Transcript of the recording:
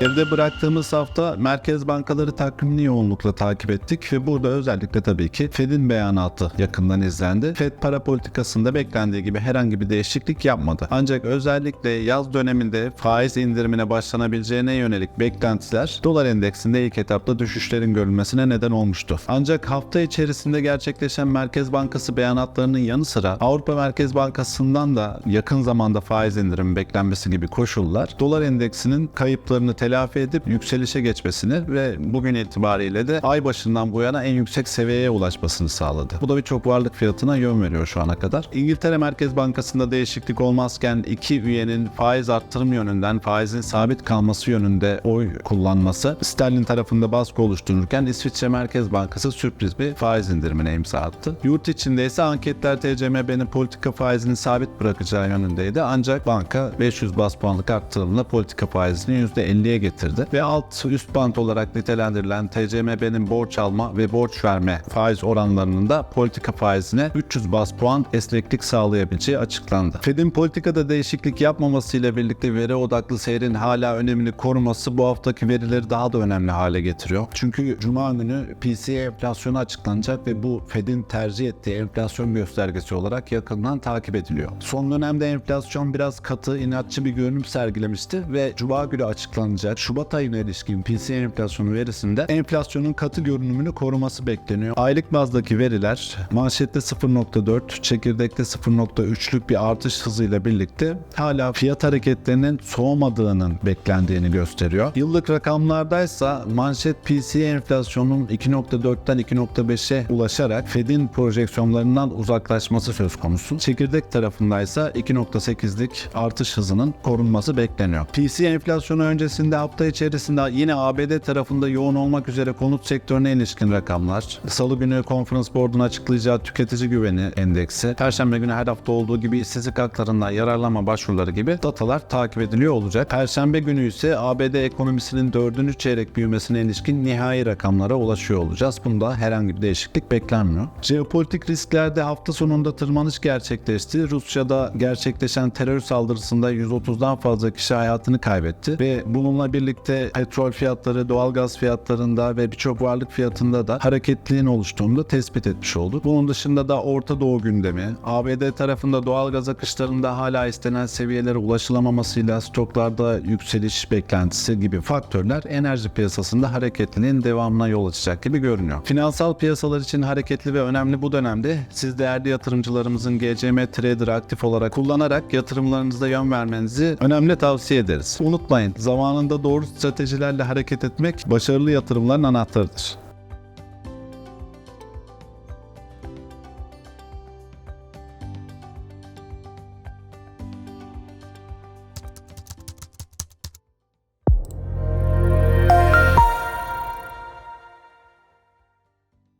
Geride bıraktığımız hafta merkez bankaları takvimini yoğunlukla takip ettik ve burada özellikle tabii ki Fed'in beyanatı yakından izlendi. Fed para politikasında beklendiği gibi herhangi bir değişiklik yapmadı. Ancak özellikle yaz döneminde faiz indirimine başlanabileceğine yönelik beklentiler dolar endeksinde ilk etapta düşüşlerin görülmesine neden olmuştu. Ancak hafta içerisinde gerçekleşen Merkez Bankası beyanatlarının yanı sıra Avrupa Merkez Bankası'ndan da yakın zamanda faiz indirimi beklenmesi gibi koşullar dolar endeksinin kayıplarını telafi edip yükselişe geçmesini ve bugün itibariyle de ay başından bu yana en yüksek seviyeye ulaşmasını sağladı. Bu da birçok varlık fiyatına yön veriyor şu ana kadar. İngiltere Merkez Bankası'nda değişiklik olmazken iki üyenin faiz arttırım yönünden faizin sabit kalması yönünde oy kullanması sterlin tarafında baskı oluştururken İsviçre Merkez Bankası sürpriz bir faiz indirimine imza attı. Yurt içinde ise anketler TCMB'nin politika faizini sabit bırakacağı yönündeydi ancak banka 500 bas puanlık arttırımla politika faizini %50'ye getirdi ve alt üst bant olarak nitelendirilen TCMB'nin borç alma ve borç verme faiz oranlarının da politika faizine 300 bas puan esneklik sağlayabileceği açıklandı. Fed'in politikada değişiklik yapmamasıyla birlikte veri odaklı seyrin hala önemini koruması bu haftaki verileri daha da önemli hale getiriyor. Çünkü Cuma günü PCE enflasyonu açıklanacak ve bu Fed'in tercih ettiği enflasyon göstergesi olarak yakından takip ediliyor. Son dönemde enflasyon biraz katı, inatçı bir görünüm sergilemişti ve Cuma günü açıklanacak Şubat ayına ilişkin PCE enflasyonu verisinde enflasyonun katı görünümünü koruması bekleniyor. Aylık bazdaki veriler manşette 0.4, çekirdekte 0.3'lük bir artış hızıyla birlikte hala fiyat hareketlerinin soğumadığının beklendiğini gösteriyor. Yıllık rakamlardaysa manşet PCE enflasyonun 2.4'ten 2.5'e ulaşarak Fed'in projeksiyonlarından uzaklaşması söz konusu. Çekirdek tarafındaysa 2.8'lik artış hızının korunması bekleniyor. PCE enflasyonu öncesinde hafta içerisinde yine ABD tarafında yoğun olmak üzere konut sektörüne ilişkin rakamlar, Salı günü Conference Board'un açıklayacağı tüketici güveni endeksi, Perşembe günü her hafta olduğu gibi işsizlik haklarından yararlanma başvuruları gibi datalar takip ediliyor olacak. Perşembe günü ise ABD ekonomisinin dördüncü çeyrek büyümesine ilişkin nihai rakamlara ulaşıyor olacağız. Bunda herhangi bir değişiklik beklenmiyor. Jeopolitik risklerde hafta sonunda tırmanış gerçekleşti. Rusya'da gerçekleşen terör saldırısında 130'dan fazla kişi hayatını kaybetti ve bununla birlikte petrol fiyatları, doğalgaz fiyatlarında ve birçok varlık fiyatında da hareketliğin oluştuğunu da tespit etmiş olduk. Bunun dışında da Orta Doğu gündemi, ABD tarafında doğalgaz akışlarında hala istenen seviyelere ulaşılamamasıyla stoklarda yükseliş beklentisi gibi faktörler enerji piyasasında hareketliliğin devamına yol açacak gibi görünüyor. Finansal piyasalar için hareketli ve önemli bu dönemde siz değerli yatırımcılarımızın GCM Trader aktif olarak kullanarak yatırımlarınıza yön vermenizi önemli tavsiye ederiz. Unutmayın zamanında doğru stratejilerle hareket etmek başarılı yatırımların anahtarıdır.